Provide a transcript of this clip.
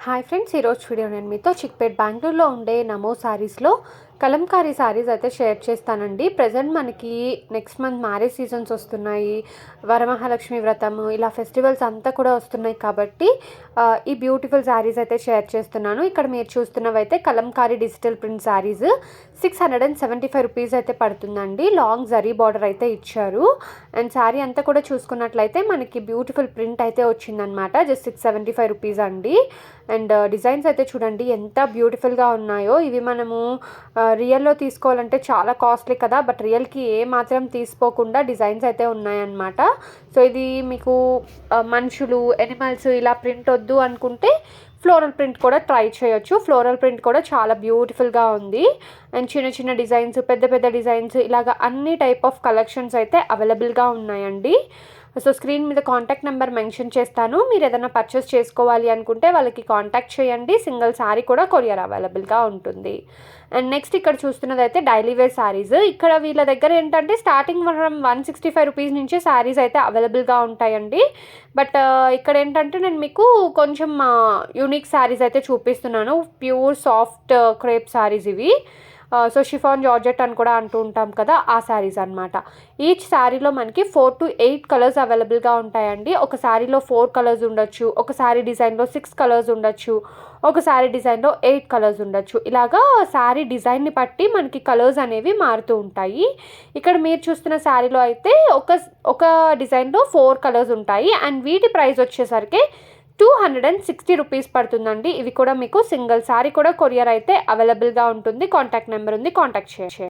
Hi friends ఈరోజు video నేను మీతో చిక్పేట్ బెంగళూరులో ఉండే నమో శారీస్లో కలంకారీ శారీస్ అయితే షేర్ చేస్తానండి. ప్రజెంట్ మనకి నెక్స్ట్ మంత్ మ్యారేజ్ సీజన్స్ వస్తున్నాయి. వరమహాలక్ష్మి వ్రతము ఇలా ఫెస్టివల్స్ అంతా కూడా వస్తున్నాయి కాబట్టి ఈ బ్యూటిఫుల్ శారీస్ అయితే షేర్ చేస్తున్నాను. ఇక్కడ మీరు చూస్తున్నవైతే Kalamkari digital print saris six hundred and seventy five rupees అయితే పడుతుందండి. లాంగ్ జరీ బార్డర్ అయితే ఇచ్చారు. అండ్ శారీ అంతా కూడా చూసుకున్నట్లయితే మనకి బ్యూటిఫుల్ ప్రింట్ అయితే వచ్చిందనమాట just six seventy five rupees అండి. అండ్ డిజైన్స్ uh, అయితే చూడండి ఎంత బ్యూటిఫుల్గా ఉన్నాయో. ఇవి మనము రియల్లో తీసుకోవాలంటే చాలా కాస్ట్లీ కదా బట్ రియల్కి ఏ మాత్రం తీసుకోకుండా డిజైన్స్ అయితే ఉన్నాయన్నమాట. సో ఇది మీకు మనుషులు ఎనిమల్స్ ఇలా ప్రింట్ వద్దు అనుకుంటే ఫ్లోరల్ ప్రింట్ కూడా ట్రై చేయొచ్చు. ఫ్లోరల్ ప్రింట్ కూడా చాలా బ్యూటిఫుల్గా ఉంది. అండ్ చిన్న చిన్న డిజైన్స్ పెద్ద పెద్ద డిజైన్స్ ఇలాగ అన్ని టైప్ ఆఫ్ కలెక్షన్స్ అయితే అవైలబుల్గా ఉన్నాయండి. సో స్క్రీన్ మీద కాంటాక్ట్ నెంబర్ మెన్షన్ చేస్తాను. మీరు ఏదైనా పర్చేస్ చేసుకోవాలి అనుకుంటే వాళ్ళకి కాంటాక్ట్ చేయండి. సింగిల్ శారీ కూడా కొరియర్ అవైలబుల్గా ఉంటుంది. అండ్ నెక్స్ట్ ఇక్కడ చూస్తున్నది అయితే డైలీ వేర్ శారీస్ ఇక్కడ వీళ్ళ దగ్గర ఏంటంటే స్టార్టింగ్ మనం వన్ సిక్స్టీ ఫైవ్ రూపీస్ నుంచి శారీస్ అయితే అవైలబుల్గా ఉంటాయండి. బట్ uh, ఇక్కడ ఏంటంటే నేను మీకు కొంచెం uh, యూనిక్ శారీస్ అయితే చూపిస్తున్నాను. ప్యూర్ సాఫ్ట్ క్రేప్ శారీస్ ఇవి. సో షిఫాన్ జార్జెట్ అని కూడా అంటూ ఉంటాం కదా ఆ శారీస్ అనమాట ఈచ్ శారీలో మనకి ఫోర్ టు ఎయిట్ కలర్స్ అవైలబుల్గా ఉంటాయండి. ఒక శారీలో ఫోర్ కలర్స్ ఉండొచ్చు ఒక శారీ డిజైన్లో సిక్స్ కలర్స్ ఉండొచ్చు ఒక శారీ డిజైన్లో ఎయిట్ కలర్స్ ఉండొచ్చు. ఇలాగా శారీ డిజైన్ని బట్టి మనకి కలర్స్ అనేవి మారుతూ ఉంటాయి. ఇక్కడ మీరు చూస్తున్న శారీలో అయితే ఒక ఒక డిజైన్లో ఫోర్ కలర్స్ ఉంటాయి. అండ్ వీటి ప్రైస్ వచ్చేసరికి two hundred and sixty rupees పడుతుందండి. ఇవి కూడా మీకు సింగిల్ సారీ కూడా కొరియర్ అయితే అవైలబుల్గా ఉంటుంది. కాంటాక్ట్ నెంబర్ ఉంది. కాంటాక్ట్ చేయండి.